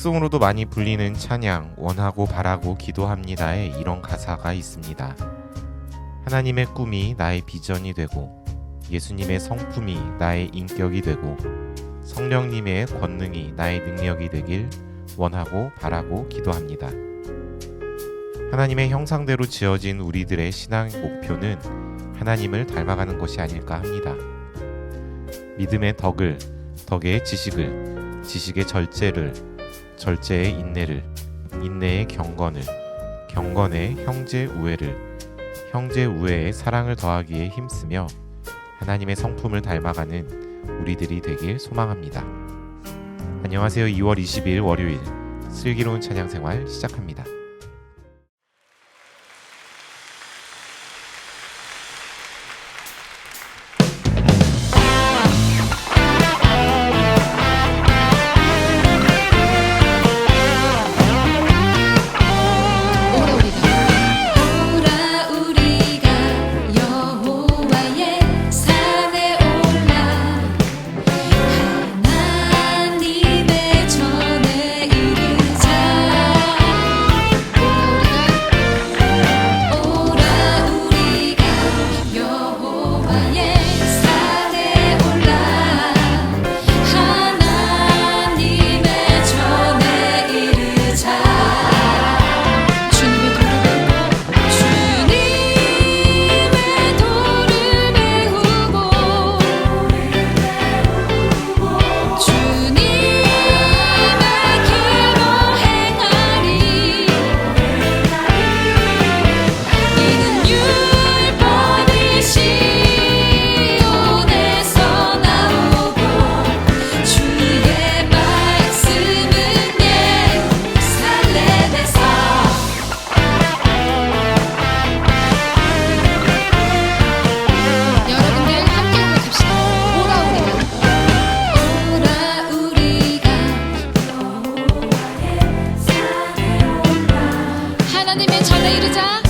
특송으로도 많이 불리는 찬양 원하고 바라고 기도합니다에 이런 가사가 있습니다. 하나님의 꿈이 나의 비전이 되고 예수님의 성품이 나의 인격이 되고 성령님의 권능이 나의 능력이 되길 원하고 바라고 기도합니다. 하나님의 형상대로 지어진 우리들의 신앙 목표는 하나님을 닮아가는 것이 아닐까 합니다. 믿음의 덕을, 덕의 지식을, 지식의 절제를, 절제의 인내를, 인내의 경건을, 경건의 형제 우애를, 형제 우애의 사랑을 더하기에 힘쓰며 하나님의 성품을 닮아가는 우리들이 되길 소망합니다. 안녕하세요. 2월 20일 월요일 슬기로운 찬양 생활 시작합니다. 하나님의 전에 이르자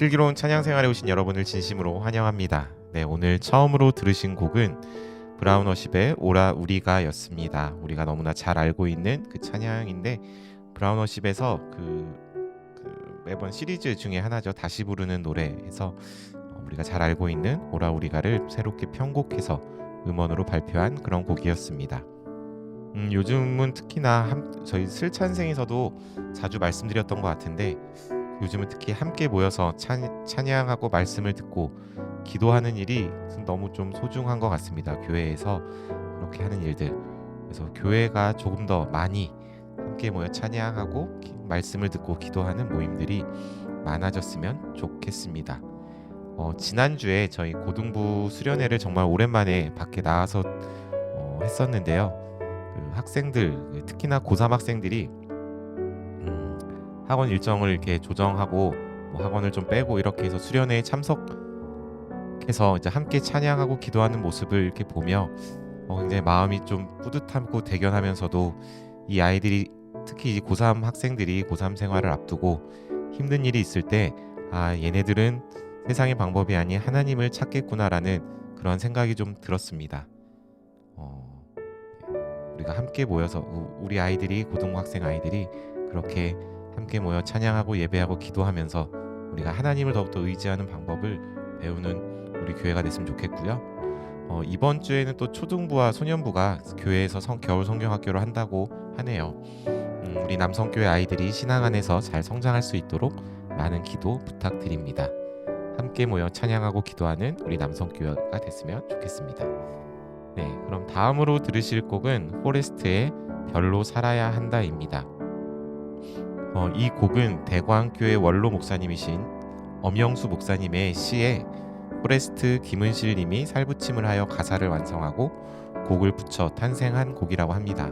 슬기로운 찬양 생활에 오신 여러분을 진심으로 환영합니다. 네, 오늘 처음으로 들으신 곡은 브라운 워십의 오라 우리가였습니다. 우리가 너무나 잘 알고 있는 그 찬양인데 브라운 워십에서 그, 그 매번 시리즈 중에 하나죠. 다시 부르는 노래에서 어, 우리가 잘 알고 있는 오라 우리가를 새롭게 편곡해서 음원으로 발표한 그런 곡이었습니다. 음, 요즘은 특히나 함, 저희 슬찬생에서도 자주 말씀드렸던 것 같은데 요즘은 특히 함께 모여서 찬, 찬양하고 말씀을 듣고 기도하는 일이 너무 좀 소중한 것 같습니다. 교회에서 그렇게 하는 일들. 그래서 교회가 조금 더 많이 함께 모여 찬양하고 기- 말씀을 듣고 기도하는 모임들이 많아졌으면 좋겠습니다. 어, 지난주에 저희 고등부 수련회를 정말 오랜만에 밖에 나와서 어, 했었는데요. 그 학생들 특히나 고3 학생들이 음, 학원 일정을 이렇게 조정하고 뭐 학원을 좀 빼고 이렇게 해서 수련회에 참석해서 이제 함께 찬양하고 기도하는 모습을 이렇게 보며 어, 굉장히 마음이 좀 뿌듯하고 대견하면서도 이 아이들이 특히 이 고3 학생들이 고3 생활을 앞두고 힘든 일이 있을 때 아 얘네들은 세상의 방법이 아닌 하나님을 찾겠구나라는 그런 생각이 좀 들었습니다. 어, 우리가 함께 모여서 우- 우리 아이들이 고등학생 아이들이 그렇게 함께 모여 찬양하고 예배하고 기도하면서 우리가 하나님을 더욱더 의지하는 방법을 배우는 우리 교회가 됐으면 좋겠고요. 어, 이번 주에는 또 초등부와 소년부가 교회에서 성, 겨울 성경학교를 한다고 하네요. 음, 우리 남성교회 아이들이 신앙 안에서 잘 성장할 수 있도록 많은 기도 부탁드립니다. 함께 모여 찬양하고 기도하는 우리 남성교회가 됐으면 좋겠습니다. 네, 그럼 다음으로 들으실 곡은 포레스트의 별로 살아야 한다입니다. 어, 이 곡은 대광교회 원로 목사님이신 엄영수 목사님의 시에 포레스트 김은실 님이 살붙임을 하여 가사를 완성하고 곡을 붙여 탄생한 곡이라고 합니다.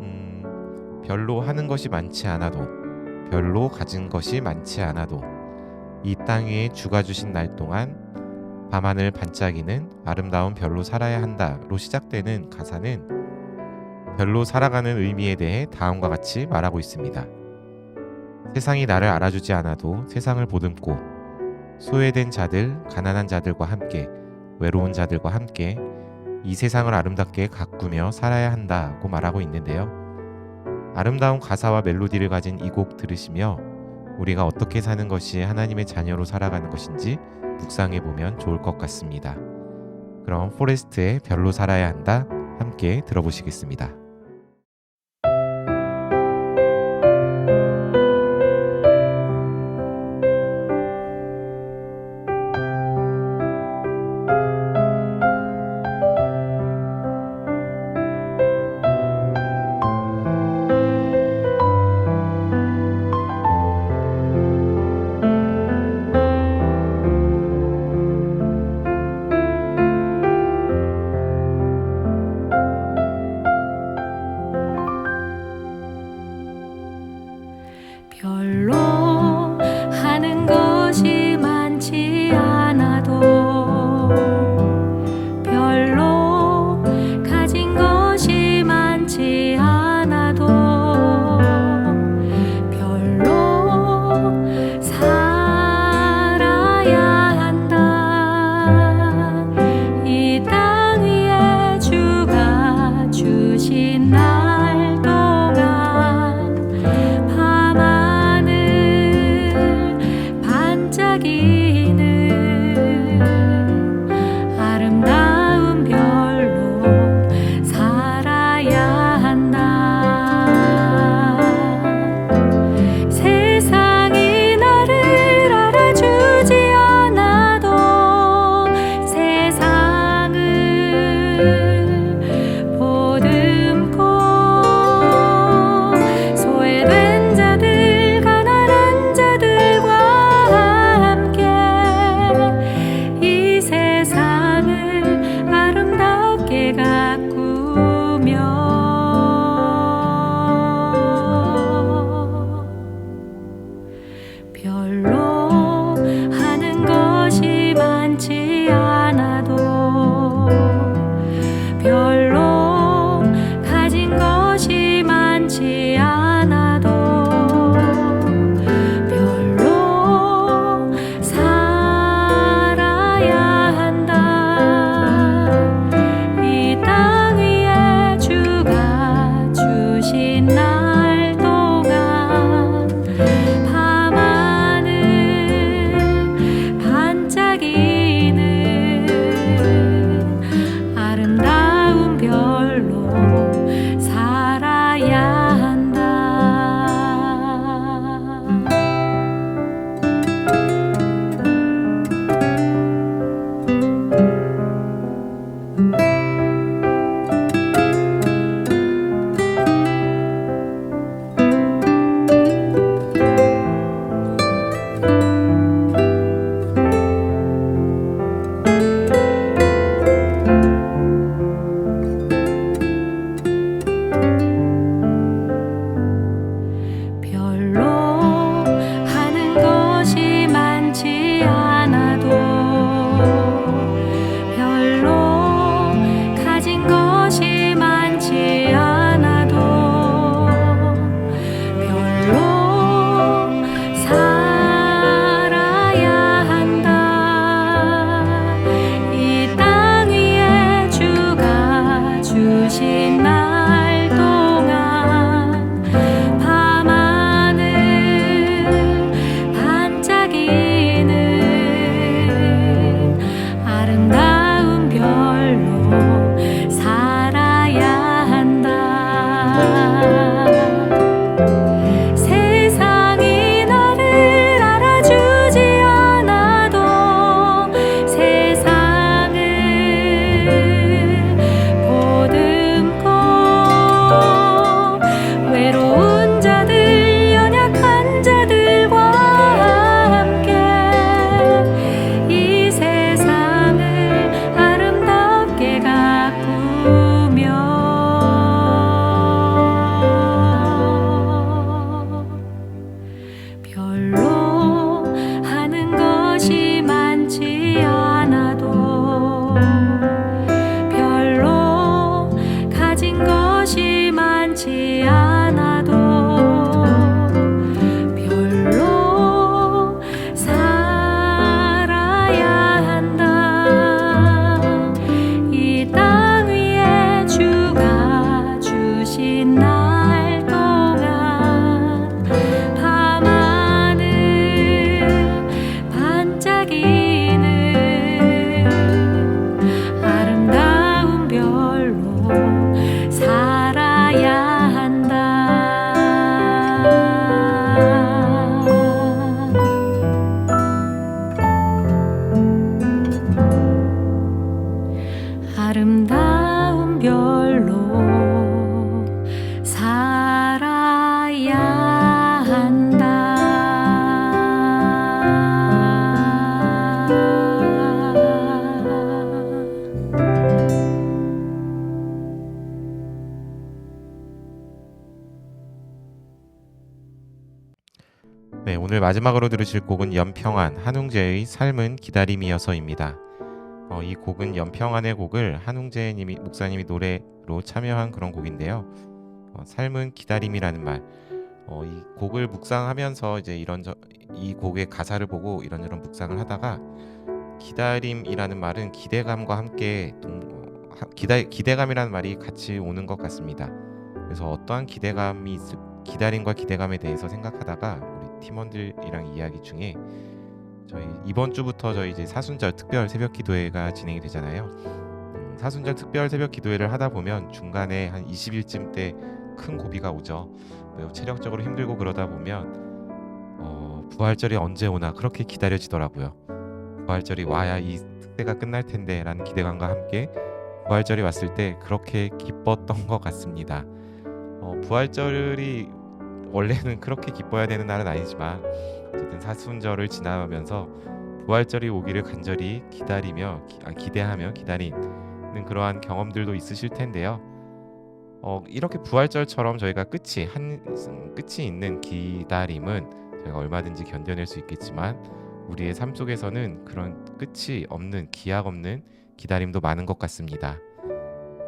음, 별로 하는 것이 많지 않아도 별로 가진 것이 많지 않아도 이 땅 위에 주가 주신 날 동안 밤하늘 반짝이는 아름다운 별로 살아야 한다로 시작되는 가사는 별로 살아가는 의미에 대해 다음과 같이 말하고 있습니다. 세상이 나를 알아주지 않아도 세상을 보듬고 소외된 자들, 가난한 자들과 함께 외로운 자들과 함께 이 세상을 아름답게 가꾸며 살아야 한다고 말하고 있는데요. 아름다운 가사와 멜로디를 가진 이 곡 들으시며 우리가 어떻게 사는 것이 하나님의 자녀로 살아가는 것인지 묵상해 보면 좋을 것 같습니다. 그럼 포레스트의 별로 살아야 한다 함께 들어보시겠습니다. 별 오늘 마지막으로 들으실 곡은 연평안 한웅재의 삶은 기다림이어서입니다. 어, 이 곡은 연평안의 곡을 한웅재 님이 목사님이 노래로 참여한 그런 곡인데요. 어, 삶은 기다림이라는 말. 어, 이 곡을 묵상하면서 이제 이런 저, 이 곡의 가사를 보고 이런저런 묵상을 하다가 기다림이라는 말은 기대감과 함께 동, 기다, 기대감이라는 말이 같이 오는 것 같습니다. 그래서 어떠한 기대감이 있을 기다림과 기대감에 대해서 생각하다가 팀원들이랑 이야기 중에 저희 이번 주부터 저희 이제 사순절 특별 새벽 기도회가 진행이 되잖아요. 음, 사순절 특별 새벽 기도회를 하다 보면 중간에 한 20일쯤 때 큰 고비가 오죠. 매우 체력적으로 힘들고 그러다 보면 어, 부활절이 언제 오나 그렇게 기다려지더라고요. 부활절이 와야 이 특대가 끝날 텐데라는 기대감과 함께 부활절이 왔을 때 그렇게 기뻤던 것 같습니다. 어, 부활절이 원래는 그렇게 기뻐야 되는 날은 아니지만 어쨌든 사순절을 지나면서 부활절이 오기를 간절히 기다리며 기, 아, 기대하며 기다리는 그러한 경험들도 있으실 텐데요. 어, 이렇게 부활절처럼 저희가 끝이 한 끝이 있는 기다림은 저희가 얼마든지 견뎌낼 수 있겠지만 우리의 삶 속에서는 그런 끝이 없는 기약 없는 기다림도 많은 것 같습니다.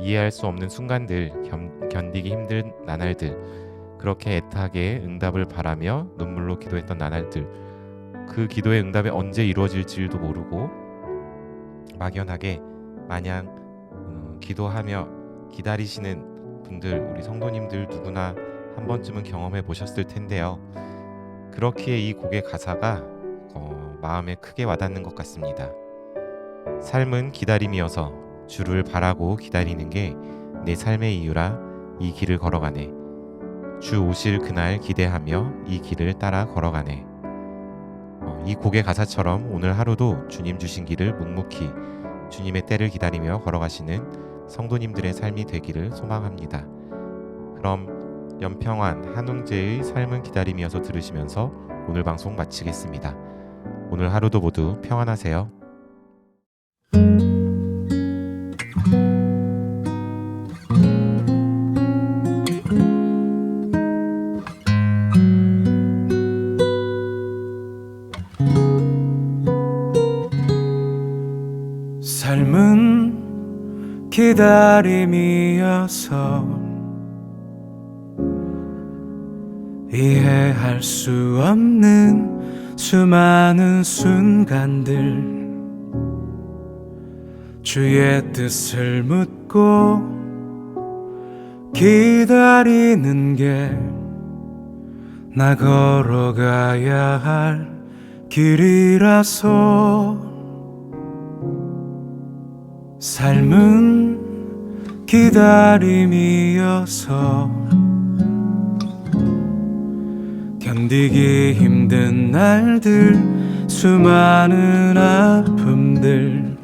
이해할 수 없는 순간들, 견, 견디기 힘든 나날들, 그렇게 애타게 응답을 바라며 눈물로 기도했던 나날들, 그 기도의 응답이 언제 이루어질지도 모르고 막연하게 마냥 음, 기도하며 기다리시는 분들, 우리 성도님들 누구나 한 번쯤은 경험해 보셨을 텐데요. 그렇기에 이 곡의 가사가 어, 마음에 크게 와닿는 것 같습니다. 삶은 기다림이어서 주를 바라고 기다리는 게 내 삶의 이유라 이 길을 걸어가네. 주 오실 그날 기대하며 이 길을 따라 걸어가네. 어, 이 곡의 가사처럼 오늘 하루도 주님 주신 길을 묵묵히 주님의 때를 기다리며 걸어가시는 성도님들의 삶이 되기를 소망합니다. 그럼 연평안 한웅재의 삶은 기다림이어서 들으시면서 오늘 방송 마치겠습니다. 오늘 하루도 모두 평안하세요. 기다림이어서 이해할 수 없는 수많은 순간들 주의 뜻을 묻고 기다리는 게 나 걸어가야 할 길이라서 삶은 기다림이어서 견디기 힘든 날들 수많은 아픔들.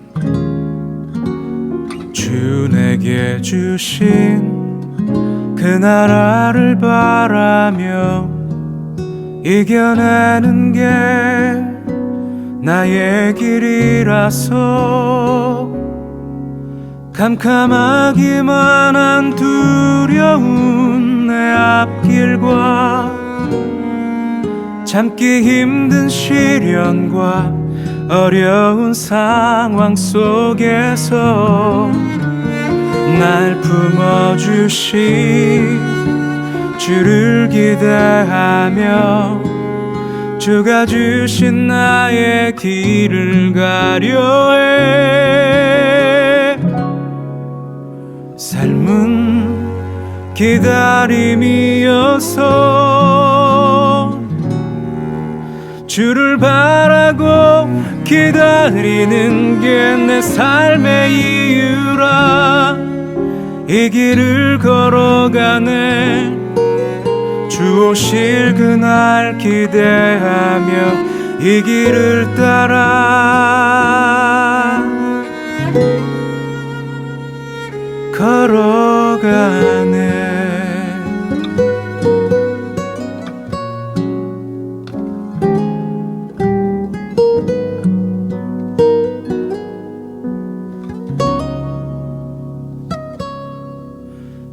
주 내게 주신 그 나라를 바라며 이겨내는 게 나의 길이라서 캄캄하기만 한 두려운 내 앞길과 참기 힘든 시련과 어려운 상황 속에서 날 품어주신 주를 기대하며 주가 주신 나의 길을 가려 해 삶은 기다림이어서 주를 바라고 기다리는 게 내 삶의 이유라. 이 길을 걸어가네. 주 오실 그날 기대하며 이 길을 따라 걸어가네.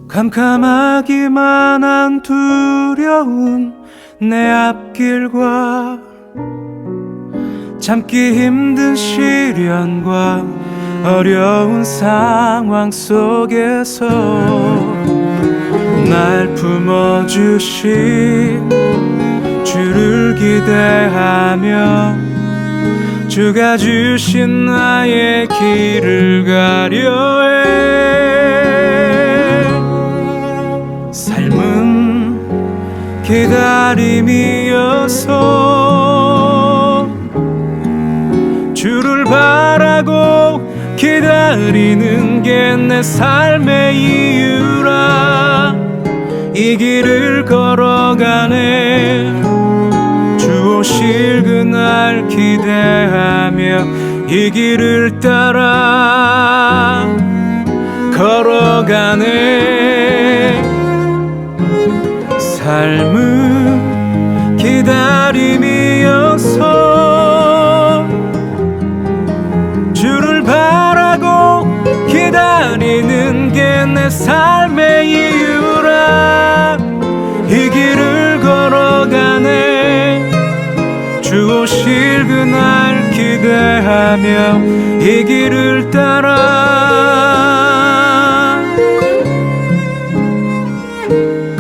캄캄하기만 한 두려운 내 앞길과 참기 힘든 시련과 어려운 상황 속에서 날 품어주신 주를 기대하며 주가 주신 나의 길을 가려 해. 삶은 기다림이어서 주를 바라고 기다리는 게 내 삶의 이유라. 이 길을 걸어가네. 주 오실 그날 기대하며 이 길을 따라 걸어가네. 삶은 기다림 내 삶의 이유라 이 길을 걸어가네. 주 오실 그날 기대하며 이 길을 따라.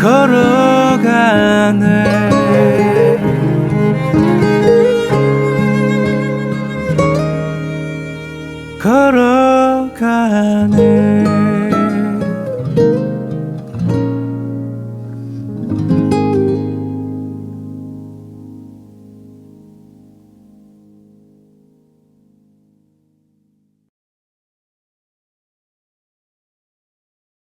걸어가네. 걸어